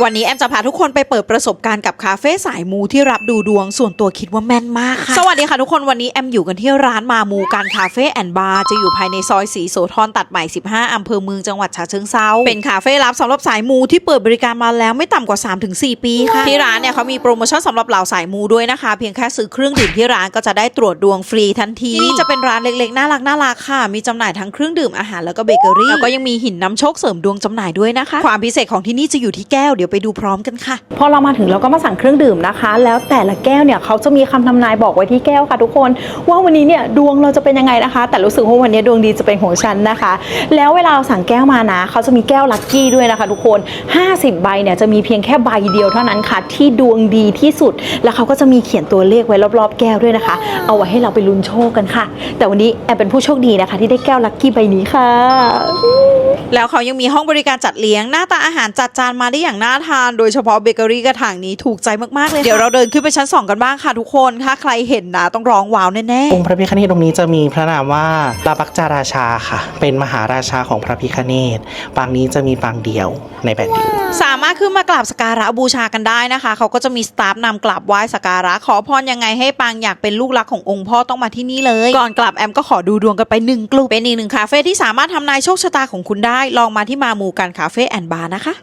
วันนี้แอมจะพาทุกคนไปเปิดประสบการณ์กับคาเฟ่สายมูที่รับดูดวงส่วนตัวคิดว่าแม่นมากค่ะ สวัสดีค่ะทุกคนวันนี้แอมอยู่กันที่ร้านมามูการคาเฟ่แอนด์บาร์จะอยู่ภายในซอยสีโสธรตัดใหม่ 15 อำเภอเมืองจังหวัดฉะเชิงเซาเป็นคาเฟ่ลับสำหรับสายมูที่เปิดบริการมาแล้วไม่ต่ำกว่า 3-4 ปีค่ะ ที่ร้านเนี่ยเขามีโปรโมชั่นสำหรับเหล่าสายมูด้วยนะคะ เพียงแค่ซื้อเครื่องดื่มที่ร้านก็จะได้ตรวจดวงฟรีทันทีที่นี่จะเป็นร้านเล็กๆน่ารักน่ารักค่ะ มีจำหน่ายทั้งเครื่องดื่มอาหารแล้วก็เบเกอรี่แล้วก็ยังมีหินน้ำโชคเสริมดวงจำหน่ายด้วยนะคะ ความพิเศษของที่นี่จะอยู่ที่แก้วเดี๋ยวไปดูพร้อมกันค่ะ พอเรามาถึงเราก็มาสั่งเครื่องดื่มนะคะ แล้วแต่ละแก้วเนี่ยเขาจะมีคำทำนายบอกไว้ที่แก้วค่ะทุกคน ว่าวันนี้เนี่ยดวงเราจะเป็นยังไงนะคะ แต่รู้สึกว่าวันนี้ดวงดีจะเป็นของฉันนะคะ แล้วเวลาเราสั่งแก้วมานะเขาจะมีแก้วลัคกี้ด้วยนะคะ ทุกคน 50 ใบเนี่ยจะมีเพียงแค่ใบเดียวเท่านั้นค่ะ ที่ดวงดีที่สุด แล้วเขาก็จะมีเขียนตัวเลขไว้รอบๆ แก้วด้วยนะคะ เอาไว้ให้เราไปลุ้นโชคกันค่ะ แต่วันนี้แอบเป็นผู้โชคดีนะคะ ที่ได้แก้วลัคกี้ใบนี้ค่ะ แล้วเขายังมีห้องบริการจัดเลี้ยงหน้าตาอาหารจัดจานมาได้อย่างน่าทาน โดยเฉพาะเบเกอรี่กระถางนี้ถูกใจมากๆเลยเดี๋ยวเราเดินขึ้นไปชั้น 2 กันบ้างค่ะทุกคนถ้าใครเห็นนะต้องร้องว้าวแน่ๆองค์พระพิฆเนศตรงนี้จะมีพระนามว่าลาบักจาราชาค่ะ เป็นมหาราชาของพระพิฆเนศปางนี้จะมีปางเดียวในแผ่นดิน สามารถขึ้นมากราบสกการะบูชากันได้นะคะ เขาก็จะมีสตาฟนำกราบไหว้สกการะ ขอพรยังไงให้ปังอยากเป็นลูกรักขององค์พ่อต้องมาที่นี่เลย ก่อนกลับแอมก็ขอดูดวงกันไปหนึ่งกลุ่มเป็นอีกหนึ่งคาเฟ่ที่สามารถทำนายโชคชะตาของคุณได้ ลองมาที่มามูกันคาเฟ่แอนด์บาร์นะคะ